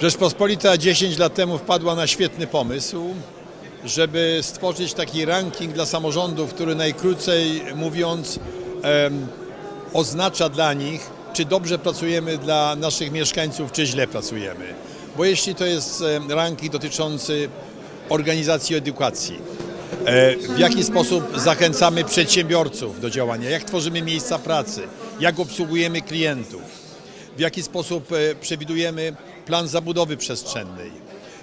Rzeczpospolita 10 lat temu wpadła na świetny pomysł, żeby stworzyć taki ranking dla samorządów, który najkrócej mówiąc em, oznacza dla nich, czy dobrze pracujemy dla naszych mieszkańców, czy źle pracujemy. Bo jeśli to jest ranking dotyczący organizacji edukacji, e, w jaki sposób zachęcamy przedsiębiorców do działania, jak tworzymy miejsca pracy, jak obsługujemy klientów, w jaki sposób e, przewidujemy plan zabudowy przestrzennej.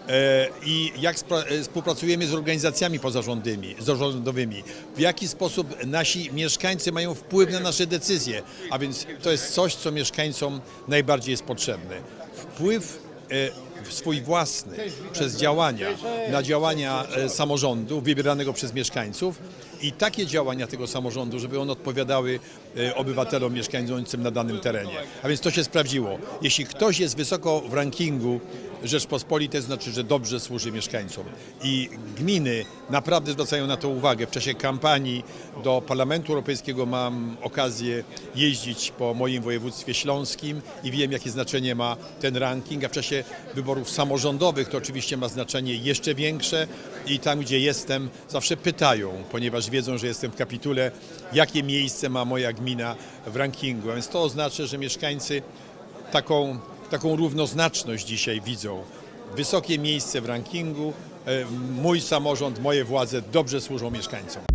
E, i jak e, współpracujemy z organizacjami pozarządowymi, zarządowymi, w jaki sposób nasi mieszkańcy mają wpływ na nasze decyzje, a więc to jest coś, co mieszkańcom najbardziej jest potrzebne. Wpływ swój własny przez działania na działania e, samorządu wybieranego przez mieszkańców i takie działania tego samorządu, żeby one odpowiadały e, obywatelom mieszkającym na danym terenie. A więc to się sprawdziło. Jeśli ktoś jest wysoko w rankingu Rzeczpospolitej, to znaczy, że dobrze służy mieszkańcom. I gminy naprawdę zwracają na to uwagę. W czasie kampanii do Parlamentu Europejskiego mam okazję jeździć po moim województwie śląskim i wiem, jakie znaczenie ma ten ranking, a w czasie wyborów samorządowych to oczywiście ma znaczenie jeszcze większe i tam, gdzie jestem, zawsze pytają, ponieważ wiedzą, że jestem w kapitule, jakie miejsce ma moja gmina w rankingu. A więc to oznacza, że mieszkańcy taką, taką równoznaczność dzisiaj widzą. Wysokie miejsce w rankingu, e, mój samorząd, moje władze dobrze służą mieszkańcom.